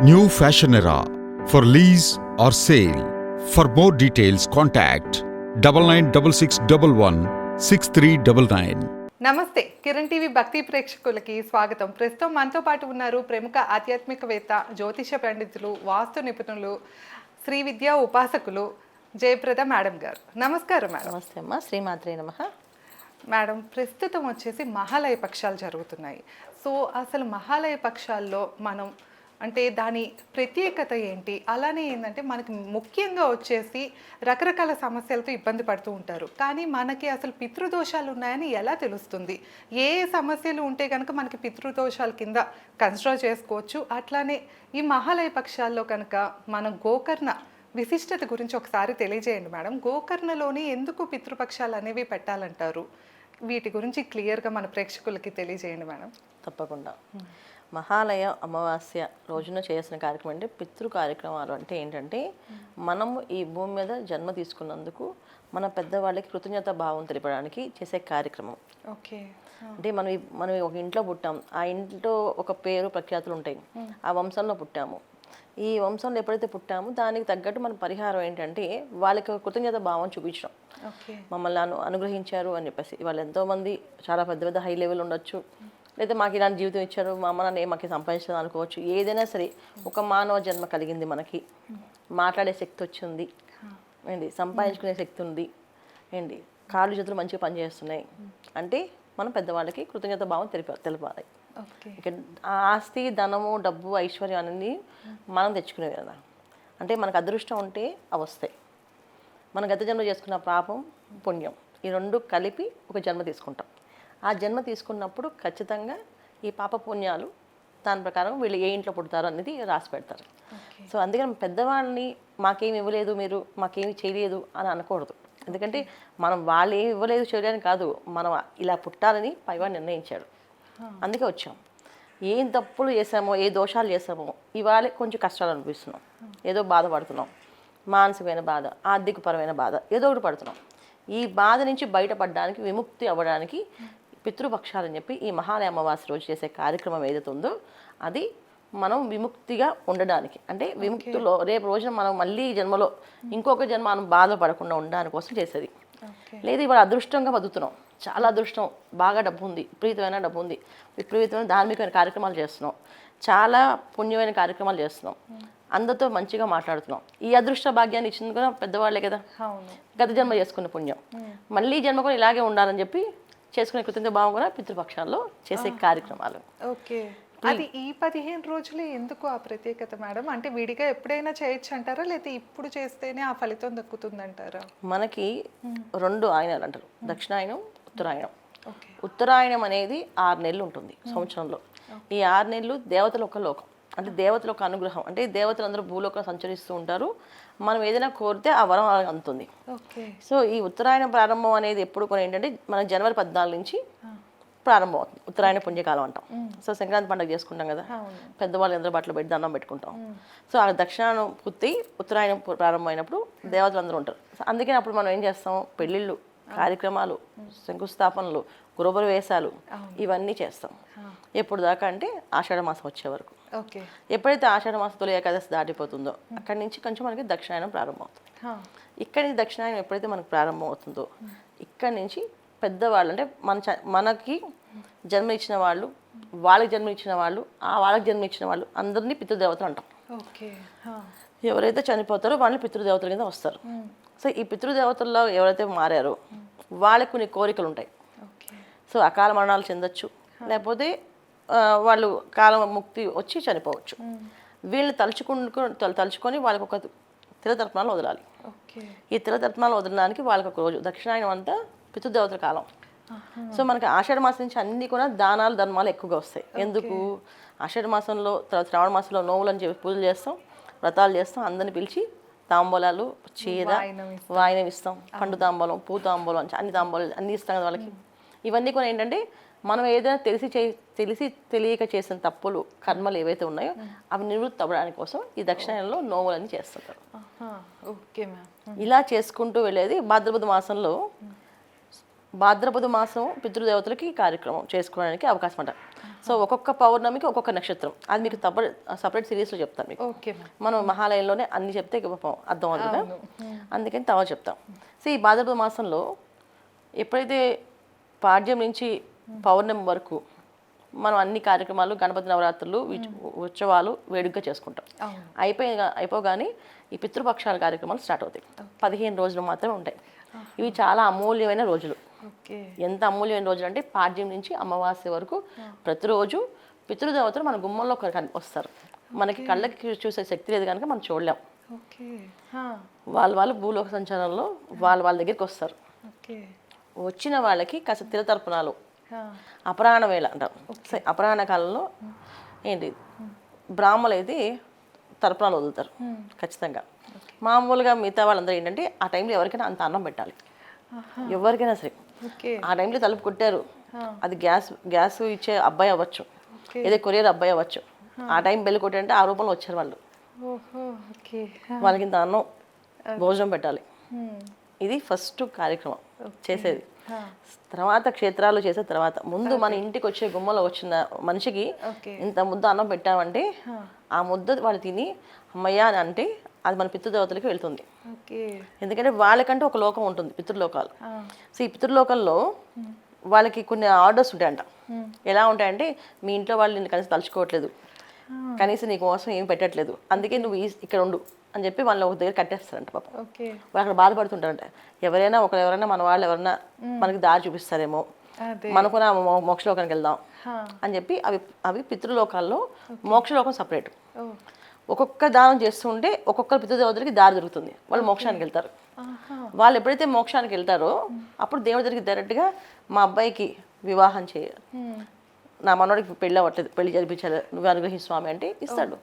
New Fashion Era. For lease or sale. For more details, contact double nine double six double one six three double nine. నమస్తే. Kiran TV భక్తి ప్రేక్షకులకి స్వాగతం. ప్రస్తుతం మనతో పాటు ఉన్నారు ప్రముఖ ఆధ్యాత్మికవేత్త జ్యోతిష పండితులు వాస్తు నిపుణులు శ్రీ విద్యా ఉపాసకులు జయప్రద మేడం గారు. నమస్కారం మేడం. నమస్తే అమ్మ. శ్రీమాత్రే నమ. మేడం ప్రస్తుతం వచ్చేసి మహాలయ పక్షాలు జరుగుతున్నాయి. సో అసలు మహాలయ పక్షాల్లో మనం అంటే దాని ప్రత్యేకత ఏంటి? అలానే ఏంటంటే మనకి ముఖ్యంగా వచ్చేసి రకరకాల సమస్యలతో ఇబ్బంది పడుతూ ఉంటారు. కానీ మనకి అసలు పితృదోషాలు ఉన్నాయని ఎలా తెలుస్తుంది? ఏ సమస్యలు ఉంటే కనుక మనకి పితృదోషాల కింద కన్సిడర్ చేసుకోవచ్చు. అట్లానే ఈ మహాలయ పక్షాల్లో కనుక మనం గోకర్ణ విశిష్టత గురించి ఒకసారి తెలియజేయండి మేడం. గోకర్ణలోని ఎందుకు పితృపక్షాలు అనేవి పెట్టాలంటారు? వీటి గురించి క్లియర్గా మన ప్రేక్షకులకి తెలియజేయండి మేడం. తప్పకుండా. మహాలయ అమావాస్య రోజున చేయాల్సిన కార్యక్రమం అంటే పితృ కార్యక్రమాలు అంటే ఏంటంటే మనము ఈ భూమి మీద జన్మ తీసుకున్నందుకు మన పెద్దవాళ్ళకి కృతజ్ఞత భావం తెలిపడానికి చేసే కార్యక్రమం. ఓకే. అంటే మనం మనం ఒక ఇంట్లో పుట్టాం. ఆ ఇంట్లో ఒక పేరు ప్రఖ్యాతులు ఉంటాయి. ఆ వంశంలో పుట్టాము. ఈ వంశంలో ఎప్పుడైతే పుట్టామో దానికి తగ్గట్టు మన పరిహారం ఏంటంటే వాళ్ళకి కృతజ్ఞత భావం చూపించడం. మమ్మల్ని అను అనుగ్రహించారు అని చెప్పేసి. వాళ్ళు ఎంతోమంది చాలా పెద్ద పెద్ద హై లెవెల్ ఉండొచ్చు. లేదా మాకు ఇలాంటి జీవితం ఇచ్చారు మా అమ్మ నాన్న మాకు సంపాదించడం అనుకోవచ్చు ఏదైనా సరే ఒక మానవ జన్మ కలిగింది మనకి. మాట్లాడే శక్తి వచ్చింది. ఏంటి సంపాదించుకునే శక్తి ఉంది. ఏంటి కాళ్ళు చేతులు మంచిగా పనిచేస్తున్నాయి. అంటే మనం పెద్దవాళ్ళకి కృతజ్ఞత భావం తెలిప తెలపాలి. ఆస్తి ధనము డబ్బు ఐశ్వర్యం అనేది మనం తెచ్చుకునేవి కదా. అంటే మనకు అదృష్టం ఉంటే అవి వస్తాయి. మన గత జన్మ చేసుకున్న పాపం పుణ్యం. ఈ రెండు కలిపి ఒక జన్మ తీసుకుంటాం. ఆ జన్మ తీసుకున్నప్పుడు ఖచ్చితంగా ఈ పాప పుణ్యాలు దాని ప్రకారం వీళ్ళు ఏ ఇంట్లో పుడతారు అనేది రాసి పెడతారు. సో అందుకని పెద్దవాళ్ళని మాకేమి ఇవ్వలేదు మీరు మాకేమి చేయలేదు అని అనకూడదు. ఎందుకంటే మనం వాళ్ళు ఏమి ఇవ్వలేదు చేయడానికి కాదు మనం ఇలా పుట్టాలని పైవాడు నిర్ణయించాడు. అందుకే వచ్చాం. ఏం తప్పులు చేసామో ఏ దోషాలు చేసామో ఇవాళ కొంచెం కష్టాలు అనిపిస్తున్నాం. ఏదో బాధపడుతున్నాం మానసికమైన బాధ ఆర్థికపరమైన బాధ ఏదో ఒకటి పడుతున్నాం. ఈ బాధ నుంచి బయటపడడానికి విముక్తి అవ్వడానికి పితృపక్షాలు అని చెప్పి ఈ మహాలయ అమావాస్య రోజు చేసే కార్యక్రమం ఏదైతే ఉందో అది మనం విముక్తిగా ఉండడానికి. అంటే విముక్తిలో రేపు రోజున మనం మళ్ళీ జన్మలో ఇంకొక జన్మ మనం బాధపడకుండా ఉండడానికి కోసం చేసేది. లేదు ఇవాళ అదృష్టంగా బతుకుతున్నాం. చాలా అదృష్టం. బాగా డబ్బు ఉంది. విపరీతమైన డబ్బు ఉంది. విపరీతమైన ధార్మికమైన కార్యక్రమాలు చేస్తున్నాం. చాలా పుణ్యమైన కార్యక్రమాలు చేస్తున్నాం. అందరితో మంచిగా మాట్లాడుతున్నాం. ఈ అదృష్ట భాగ్యాన్ని ఇచ్చింది కూడా పెద్దవాళ్ళే కదా? గత జన్మ చేసుకున్న పుణ్యం. మళ్ళీ జన్మ కూడా ఇలాగే ఉండాలని చెప్పి చేసుకునే కృతజ్ఞత భావం కూడా పితృపక్షాల్లో చేసే కార్యక్రమాలు. ఓకే. అది ఈ పదిహేను రోజులే ఎందుకు ఆ ప్రత్యేకత మేడం? అంటే విడిగా ఎప్పుడైనా చేయొచ్చు అంటారా? లేకపోతే ఇప్పుడు చేస్తేనే ఆ ఫలితం దక్కుతుందంటారా? మనకి రెండు ఆయనాలు అంటారు. దక్షిణాయనం ఉత్తరాయణం. ఉత్తరాయణం అనేది ఆరు నెలలు ఉంటుంది సంవత్సరంలో. ఈ ఆరు నెలలు దేవతల ఒక లోకం. అంటే దేవతల ఒక అనుగ్రహం. అంటే దేవతలు అందరూ భూలోకం సంచరిస్తూ ఉంటారు. మనం ఏదైనా కోరితే ఆ వరం అందుతుంది. ఓకే. సో ఈ ఉత్తరాయణ ప్రారంభం అనేది ఎప్పుడు కూడా ఏంటంటే మన జనవరి పద్నాలుగు నుంచి ప్రారంభం అవుతుంది. ఉత్తరాయణ పుణ్యకాలం అంటాం. సో సంక్రాంతి పండుగ చేసుకుంటాం కదా. పెద్దవాళ్ళు అందరూ బట్టలు పెట్టి దండం పెట్టుకుంటాం. సో ఆ దక్షిణాయనం పూర్తి ఉత్తరాయణం ప్రారంభమైనప్పుడు దేవతలు అందరూ ఉంటారు. సో అందుకని అప్పుడు మనం ఏం చేస్తాం? పెళ్ళిళ్ళు కార్యక్రమాలు శంకుస్థాపనలు గృహప్రవేశాలు ఇవన్నీ చేస్తాం. ఎప్పుడు దాకా అంటే ఆషాఢ మాసం వచ్చే వరకు. ఎప్పుడైతే ఆషాఢ మాసం తొలి ఏకాదశి దాటిపోతుందో అక్కడి నుంచి కొంచెం మనకి దక్షిణాయనం ప్రారంభం అవుతుంది హా. ఇక్కడి నుంచి దక్షిణాయనం ఎప్పుడైతే మనకు ప్రారంభం అవుతుందో ఇక్కడి నుంచి పెద్దవాళ్ళు అంటే మన మనకి జన్మ ఇచ్చిన వాళ్ళు వాళ్ళకి జన్మ ఇచ్చిన వాళ్ళు ఆ వాళ్ళకి జన్మ ఇచ్చిన వాళ్ళు అందరినీ పితృదేవతలు అంటాం. ఓకే. ఎవరైతే చనిపోతారో వాళ్ళని పితృదేవతల కింద వస్తారు. సో ఈ పితృదేవతల్లో ఎవరైతే మారారో వాళ్ళకి కొన్ని కోరికలు ఉంటాయి ఓకే. సో అకాల మరణాలు చెందొచ్చు లేకపోతే వాళ్ళు కాలం ముక్తి వచ్చి చనిపోవచ్చు. వీళ్ళని తలుచుకుంటూ తలు- తలుచుకొని వాళ్ళకి ఒక తిలతర్పణాలు వదలాలి. ఈ తిలతర్పణాలు వదలడానికి వాళ్ళకి ఒక రోజు దక్షిణాయనం అంతా పితృదేవతల కాలం. సో మనకి ఆషాఢ మాసం నుంచి అన్ని కూడా దానాలు ధర్మాలు ఎక్కువగా వస్తాయి. ఎందుకు? ఆషాఢ మాసంలో తర్వాత శ్రావణ మాసంలో నోవులు అని చెప్పి పూజలు చేస్తాం వ్రతాలు చేస్తాం అందరిని పిలిచి తాంబూలాలు చీర వాయినం ఇస్తాం. పండు తాంబూలం పూ తాంబూలం అని అన్ని తాంబూలాలు అన్ని ఇస్తాం కదా వాళ్ళకి. ఇవన్నీ కూడా ఏంటంటే మనం ఏదైనా తెలిసి చే తెలిసి తెలియక చేసిన తప్పులు కర్మలు ఏవైతే ఉన్నాయో అవి నివృత్తి అవ్వడానికి కోసం ఈ దక్షిణాయనంలో నోవులని చేస్తుంటారు. Okay ma'am. ఇలా చేసుకుంటూ వెళ్ళేది భాద్రపద మాసంలో భాద్రపద మాసం పితృదేవతలకి కార్యక్రమం చేసుకోవడానికి అవకాశం అంట. సో ఒక్కొక్క పౌర్ణమికి ఒక్కొక్క నక్షత్రం. అది మీకు తప్ప సపరేట్ సిరీస్లో చెప్తాను మీకు. మనం మహాలయంలోనే అన్ని చెప్తే అర్థం అవుతుంది అందుకని తవ చెప్తాం. సో ఈ భాద్రపద మాసంలో ఎప్పుడైతే పాడ్యం నుంచి పౌర్ణమి వరకు మనం అన్ని కార్యక్రమాలు గణపతి నవరాత్రులు ఉత్సవాలు వేడుకగా చేసుకుంటాం. అయిపోయి అయిపోగానే ఈ పితృపక్షాల కార్యక్రమాలు స్టార్ట్ అవుతాయి. పదిహేను రోజులు మాత్రమే ఉంటాయి. ఇవి చాలా అమూల్యమైన రోజులు. ఎంత అమూల్యమైన రోజులు అంటే పాడ్యం నుంచి అమావాస్య వరకు ప్రతిరోజు పితృదేవతలు మన గుమ్మంలో వస్తారు. మనకి కళ్ళకి చూసే శక్తి లేదు కనుక మనం చూడలేం. వాళ్ళ వాళ్ళు భూలోక సంచారంలో వాళ్ళ వాళ్ళ దగ్గరికి వస్తారు. వచ్చిన వాళ్ళకి కాస్త తిరతర్పణాలు హా, అపరాహణ వేళ అంటారు సరే, అపరాహణ కాలంలో ఏంటి? బ్రాహ్మలు అయితే తర్పణాలు వదులుతారు ఖచ్చితంగా. మామూలుగా మిగతా వాళ్ళందరూ ఏంటంటే ఆ టైంలో ఎవరికైనా అంత అన్నం పెట్టాలి. ఎవరికైనా సరే. ఆ టైంలో తలుపు కొట్టారు. అది గ్యాస్ గ్యాస్ ఇచ్చే అబ్బాయి అవ్వచ్చు. ఏదో కొరియర్ అబ్బాయి అవ్వచ్చు. ఆ. టైం బెల్లి కొట్టారంటే ఆ రూపంలో వచ్చారు వాళ్ళు. వాళ్ళకి ఇంత అన్నం భోజనం పెట్టాలి. ఇది ఫస్ట్ కార్యక్రమం చేసేది. తర్వాత క్షేత్రాలు చేసే తర్వాత ముందు మన ఇంటికి వచ్చే గుమ్మలో వచ్చిన మనిషికి ఇంత ముద్ద అన్నం పెట్టామంటే ఆ ముద్ద వాళ్ళు తిని అమ్మయ్య అని అంటే అది మన పితృదేవతలకి వెళ్తుంది. ఎందుకంటే వాళ్ళకంటే ఒక లోకం ఉంటుంది పితృలోకాలు. సో ఈ పితృలోకంలో వాళ్ళకి కొన్ని ఆర్డర్స్ ఉంటాయంట. ఎలా ఉంటాయంటే మీ ఇంట్లో వాళ్ళు నిన్ను కనీసం తలుచుకోవట్లేదు. కనీసం నీకు కోసం ఏం పెట్టట్లేదు. అందుకే నువ్వు ఇక్కడ ఉండు. అని చెప్పి వాళ్ళని ఒక దగ్గర కట్టేస్తారంట పాప. వాళ్ళు అక్కడ బాధపడుతుంటారంట. ఎవరైనా ఒకరు ఎవరైనా మన వాళ్ళు ఎవరైనా మనకి దారి చూపిస్తారేమో. మనకున్న మోక్షలోకానికి వెళ్దాం అని చెప్పి అవి అవి పితృలోకాల్లో మోక్షలోకం సపరేట్. ఒక్కొక్క దానం చేస్తుంటే ఒక్కొక్క పితృదేవతలకి దారి దొరుకుతుంది. వాళ్ళు మోక్షానికి వెళ్తారు. వాళ్ళు ఎప్పుడైతే మోక్షానికి వెళ్తారో అప్పుడు దేవుడి దగ్గరికి డైరెక్ట్గా మా అబ్బాయికి వివాహం చేయ హ్మ్, నా మనోడికి పెళ్ళి అవ్వట్లేదు పెళ్ళి జరిపించాలి నువ్వు అనుగ్రహించు స్వామి అంటే ఇస్తాడు.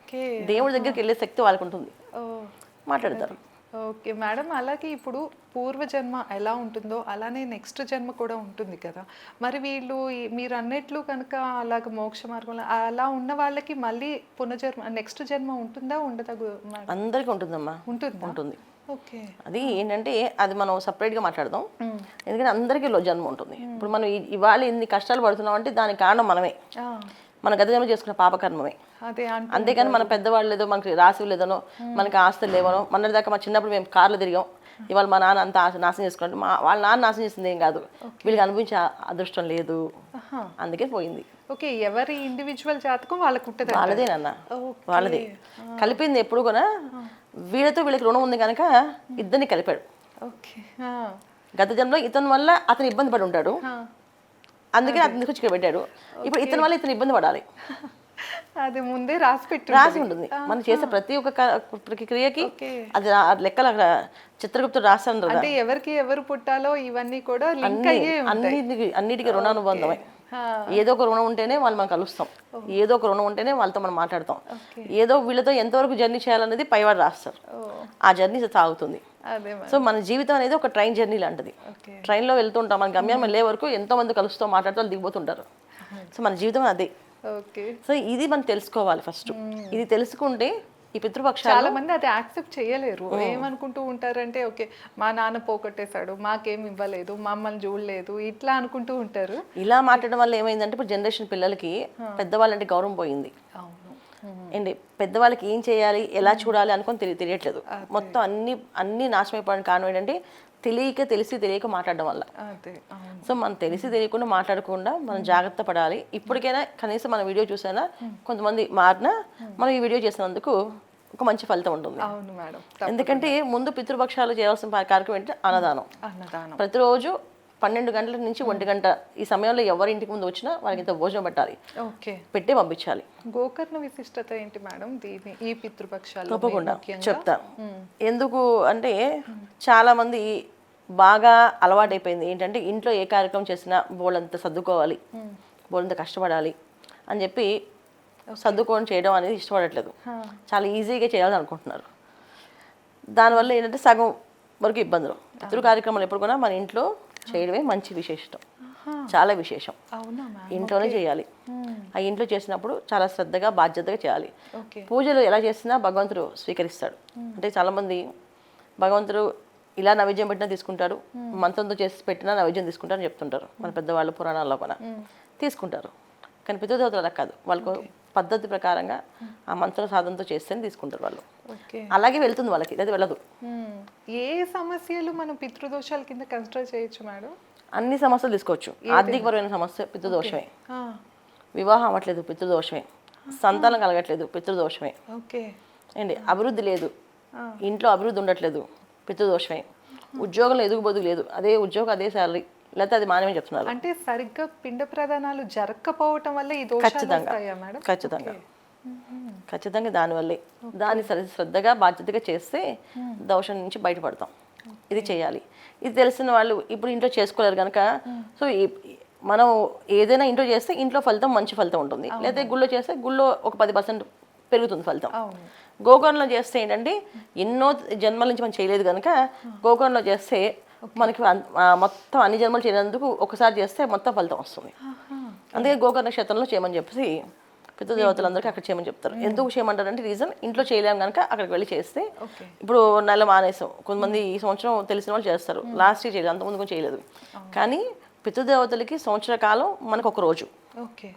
దేవుడి దగ్గరికి వెళ్ళే శక్తి వాళ్ళకు ఉంటుంది. మాట్లాడతారు. ఓకే మేడం అలాగే ఇప్పుడు పూర్వజన్మ ఎలా ఉంటుందో అలానే నెక్స్ట్ జన్మ కూడా ఉంటుంది కదా. మరి వీళ్ళు మీరు అన్నట్లు కనుక అలాగ మోక్ష మార్గంలో అలా ఉన్న వాళ్ళకి మళ్ళీ పునర్జన్మ నెక్స్ట్ జన్మ ఉంటుందా ఉండదా అందరికీ ఉంటుందమ్మా. ఉంటుందా? ఉంటుంది. అది ఏంటంటే అది మనం సపరేట్గా మాట్లాడదాం. ఎందుకంటే అందరికీ లో జన్మ ఉంటుంది. ఇప్పుడు మనం ఇవాళ ఇన్ని కష్టాలు పడుతున్నాం అంటే దానికి కారణం మనమే. మన గత జన్మ చేసుకున్న పాపకర్మమే అంతేకాని మన పెద్దవాళ్ళు లేదో మనకి రాసి లేదనో మనకి ఆస్తులు లేవనో మన దాకా మా చిన్నప్పుడు మేము కార్లు తిరిగాం. ఇవాళ మా నాన్న అంత నాశనం చేసుకున్నట్టు మా వాళ్ళ నాన్న నాశనం చేసింది ఏం కాదు. వీళ్ళకి అనిపించే అదృష్టం లేదు. అందుకే పోయింది. ఓకే ఎవరి ఇండివిజువల్ జాతకం వాళ్ళకు ఉంటుంది వాళ్ళదేనన్న ఓకే. వాళ్ళదే. కలిపింది ఎప్పుడు కూడా వీళ్ళతో వీళ్ళకి రుణం ఉంది కనుక ఇద్దరిని కలిపాడు. గత జన్మలో ఇతని వల్ల అతను ఇబ్బంది పడి ఉంటాడు. అందుకని అతను ఇక్కడ పెట్టాడు. ఇప్పుడు ఇతని వల్ల ఇతను ఇబ్బంది పడాలి. అది ముందే రాసి పెట్టు రాసి ఉంటుంది. మనం చేసే ప్రతి ఒక్క క- ప్రతి క్రియకి ఓకే. అది లెక్కలు అక్కడ చిత్రగుప్తుడు రాస్తాను అంటే ఎవరికి ఎవరు పుట్టాలో ఇవన్నీ కూడా అన్ని అన్నిటికి అన్నిటికీ రుణానుబంధమే. ఏదో ఒక రుణం ఉంటేనే వాళ్ళు మనం కలుస్తాం. ఏదో ఒక రుణం ఉంటేనే వాళ్ళతో మనం మాట్లాడతాం. ఏదో వీళ్ళతో ఎంతవరకు జర్నీ చేయాలనేది పైవాడు రాస్తారు. ఆ జర్నీ సాగుతుంది. సో మన జీవితం అనేది ఒక ట్రైన్ జర్నీ లాంటిది. ట్రైన్లో వెళ్తుంటాం. మన గమ్యం వెళ్ళే వరకు ఎంతో మంది కలుస్తూ మాట్లాడుతూ దిగిపోతుంటారు. సో మన జీవితం అదే. సో ఇది మనం తెలుసుకోవాలి ఫస్ట్. ఇది తెలుసుకుంటే ఈ పితృపక్షాలు చాలా మంది అది యాక్సెప్ట్ చేయలేరు. ఏమనుకుంటూ ఉంటారంటే ఓకే మా నాన్న పోగొట్టేశాడు మాకేం ఇవ్వలేదు మమ్మల్ని చూడలేదు ఇట్లా అనుకుంటూ ఉంటారు. ఇలా మాట్లాడడం వల్ల ఏమైందంటే ఇప్పుడు జనరేషన్ పిల్లలకి పెద్దవాళ్ళంటే గౌరవం పోయింది. ఏంటి? పెద్దవాళ్ళకి ఏం చేయాలి ఎలా చూడాలి అనుకొని తెలియ తెలియట్లేదు. మొత్తం అన్ని అన్ని నాశనమైపోవడానికి కారణం ఏంటంటే తెలియక తెలిసి తెలియక మాట్లాడడం వల్ల. సో మనం తెలిసి తెలియకుండా మాట్లాడకుండా మనం జాగ్రత్త పడాలి. ఇప్పటికైనా కనీసం మన వీడియో చూసైనా కొంతమంది మారినా మనం ఈ వీడియో చేసినందుకు ఒక మంచి ఫలితం ఉంటుంది. అవును మేడం ఎందుకంటే ముందు పితృపక్షాలు చేయాల్సిన కార్యక్రమం ఏంటంటే అన్నదానం. అన్నదానం. ప్రతిరోజు పన్నెండు గంటల నుంచి ఒంటి గంట ఈ సమయంలో ఎవరి ఇంటికి ముందు వచ్చినా వాళ్ళకి ఇంత భోజనం పెట్టాలి. ఓకే. పెట్టి పంపించాలి. గోకర్ణ విశిష్టత ఏంటి మేడం? దీని ఈ పితృపక్షాలు తప్పకుండా చెప్తా. ఎందుకు అంటే చాలా మంది బాగా అలవాటైపోయింది. ఏంటంటే ఇంట్లో ఏ కార్యక్రమం చేసినా బోళ్ళంత సర్దుకోవాలి. బోళ్ళంత కష్టపడాలి అని చెప్పి సర్దుకొని చేయడం అనేది ఇష్టపడట్లేదు. చాలా ఈజీగా చేయాలని అనుకుంటున్నారు. దానివల్ల ఏంటంటే సగం వరకు ఇబ్బందులు. పితృ కార్యక్రమాలు ఎప్పుడు కూడా మన ఇంట్లో చేయడమే మంచి విశేషం చాలా విశేషం. ఇంట్లోనే చేయాలి. ఆ ఇంట్లో చేసినప్పుడు చాలా శ్రద్ధగా బాధ్యతగా చేయాలి. పూజలు ఎలా చేసినా భగవంతుడు స్వీకరిస్తాడు. అంటే చాలామంది భగవంతుడు ఇలా నైవేద్యం పెట్టినా తీసుకుంటారు మంత్రంతో చేసి పెట్టినా నైవేద్యం తీసుకుంటారని చెప్తుంటారు. మన పెద్దవాళ్ళు పురాణాల్లో కూడా. తీసుకుంటారు. కానీ పితృదేవతలు అలా కాదు. వాళ్ళకు పద్ధతి ప్రకారంగా ఆ మంత్ర సాధనతో చేస్తేనే తీసుకుంటారు వాళ్ళు. అలాగే వెళ్తుంది వాళ్ళకి అది వెళ్ళదు. ఏ సమస్యలు మనం పితృదోషాల కింద కన్సిడర్ చేయొచ్చు మేడం? అన్ని సమస్యలు తీసుకోవచ్చు. ఆర్థికపరమైన సమస్య పితృదోషమే. వివాహం అవ్వట్లేదు పితృదోషమే. సంతానం కలగట్లేదు పితృదోషమే. ఓకే. ఏంటి? అభివృద్ధి లేదు. ఇంట్లో అభివృద్ధి ఉండట్లేదు పితృదోషమే. ఉద్యోగంలో ఎదుగుబోదు లేదు. అదే ఉద్యోగం అదే శాలరీ. లేకపోతే అది మానమే చెప్తున్నారు. అంటే సరిగ్గా పిండ ప్రదానాలు జరగకపోవటం వల్ల ఈ దోషాలు ఖచ్చితంగా. ఖచ్చితంగా. ఖచ్చితంగా దానివల్లే. దాన్ని సరి శ్రద్ధగా బాధ్యతగా చేస్తే దోషం నుంచి బయటపడతాం. ఇది చేయాలి. ఇది తెలిసిన వాళ్ళు ఇప్పుడు ఇంట్లో చేసుకోలేరు కనుక సో మనం ఏదైనా ఇంట్లో చేస్తే ఇంట్లో ఫలితం మంచి ఫలితం ఉంటుంది. లేదా గుళ్ళో చేస్తే గుళ్ళో ఒక పది పర్సెంట్ పెరుగుతుంది ఫలితం. గోకర్ణలో చేస్తే ఏంటంటే ఎన్నో జన్మల నుంచి మనం చేయలేదు కనుక గోకర్ణలో చేస్తే మనకి మొత్తం అన్ని జన్మలు చేయనందుకు ఒకసారి చేస్తే మొత్తం ఫలితం వస్తుంది. అందుకే గోకర్ణ క్షేత్రంలో చేయమని చెప్పేసి పితృదేవతలందరికీ అక్కడ చేయమని చెప్తారు. ఎందుకు చేయమంటారంటే రీజన్ ఇంట్లో చేయలేము కనుక అక్కడికి వెళ్ళి చేస్తే ఇప్పుడు నెల మానేసాం. కొంతమంది ఈ సంవత్సరం తెలిసిన వాళ్ళు చేస్తారు. లాస్ట్ ఇయర్ చేయలేదు. అంతకుముందు కూడా చేయలేదు. కానీ పితృదేవతలకి సంవత్సర కాలం మనకు ఒక రోజు. ఓకే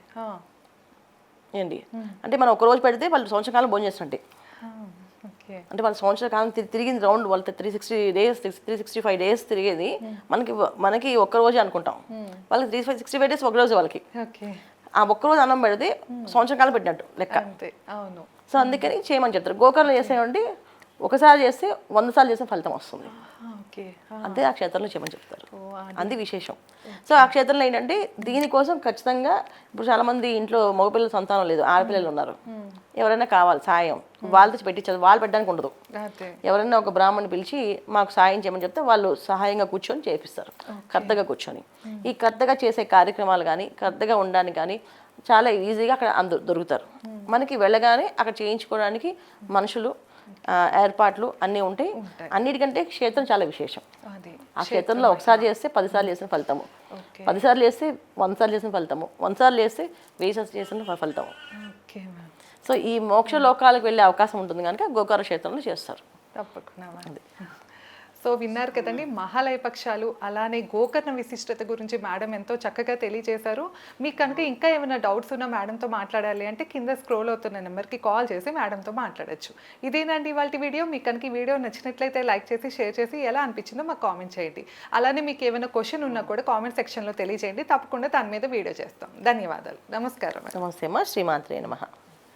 ఏంటి? అంటే మనం ఒక రోజు పెడితే వాళ్ళు సంవత్సర కాలం భోజనం చేస్తుంటే ఓకే అంటే వాళ్ళ సంవత్సర కాలం తిరిగింది రౌండ్ వాళ్ళ three sixty days three sixty five days తిరిగేది మనకి మనకి ఒక్క రోజే అనుకుంటాం. వాళ్ళకి three five sixty five days ఒక రోజు వాళ్ళకి. ఆ ఒక్క రోజు అన్నం పెడితే సంవత్సరం కాలం పెట్టినట్టు లెక్క. అవును. సో అందుకని చేయమని చెప్తారు. గోకర్ణలో చేసేయండి ఒకసారి చేస్తే వంద సార్లు చేసిన ఫలితం వస్తుంది. అంతే ఆ క్షేత్రంలో చేయమని చెప్తారు. అది. విశేషం. సో ఆ క్షేత్రంలో ఏంటంటే దీనికోసం ఖచ్చితంగా ఇప్పుడు చాలా మంది ఇంట్లో మగపిల్లల సంతానం లేదు ఆడపిల్లలు ఉన్నారు. ఎవరైనా కావాలి సాయం. వాళ్ళతో పెట్టించారు వాళ్ళు పెట్టడానికి ఉండదు. ఎవరైనా ఒక బ్రాహ్మణ్ పిలిచి మాకు సాయం చేయమని చెప్తే వాళ్ళు సహాయంగా కూర్చొని చేపిస్తారు. కర్తగా కూర్చొని. ఈ కర్తగా చేసే కార్యక్రమాలు కానీ కర్తగా ఉండడానికి కానీ చాలా ఈజీగా అక్కడ అందు దొరుకుతారు. మనకి వెళ్ళగానే అక్కడ చేయించుకోవడానికి మనుషులు ఏర్పాట్లు అన్నీ ఉంటాయి. అన్నిటికంటే క్షేత్రం చాలా విశేషం. ఆ క్షేత్రంలో ఒకసారి చేస్తే పదిసార్లు చేసిన ఫలితము. పదిసార్లు చేస్తే సార్లు చేసిన ఫలితము. సార్లు చేస్తే వెయ్యి సార్లు చేసిన ఫలితము. సో ఈ మోక్ష లోకాలకు వెళ్ళే అవకాశం ఉంటుంది కనుక గోకార క్షేత్రంలో చేస్తారు. తప్పకుండా సో విన్నారు కదండి మహాలయ పక్షాలు అలానే గోకర్ణ విశిష్టత గురించి మేడం ఎంతో చక్కగా తెలియజేశారు. మీకు కనుక ఇంకా ఏమైనా డౌట్స్ ఉన్నా మేడంతో మాట్లాడాలి అంటే కింద స్క్రోల్ అవుతున్న నెంబర్కి కాల్ చేసి మేడంతో మాట్లాడొచ్చు. ఇదేనండి ఇవాళ వీడియో. మీకు కనుక ఈ వీడియో నచ్చినట్లయితే లైక్ చేసి షేర్ చేసి ఎలా అనిపించిందో మాకు కామెంట్ చేయండి. అలానే మీకు ఏమైనా క్వశ్చన్ ఉన్నా కూడా కామెంట్ సెక్షన్లో తెలియజేయండి. తప్పకుండా దాని మీద వీడియో చేస్తాం. ధన్యవాదాలు. నమస్కారం నమస్తే అమ్మ. శ్రీమాత్రే నమః.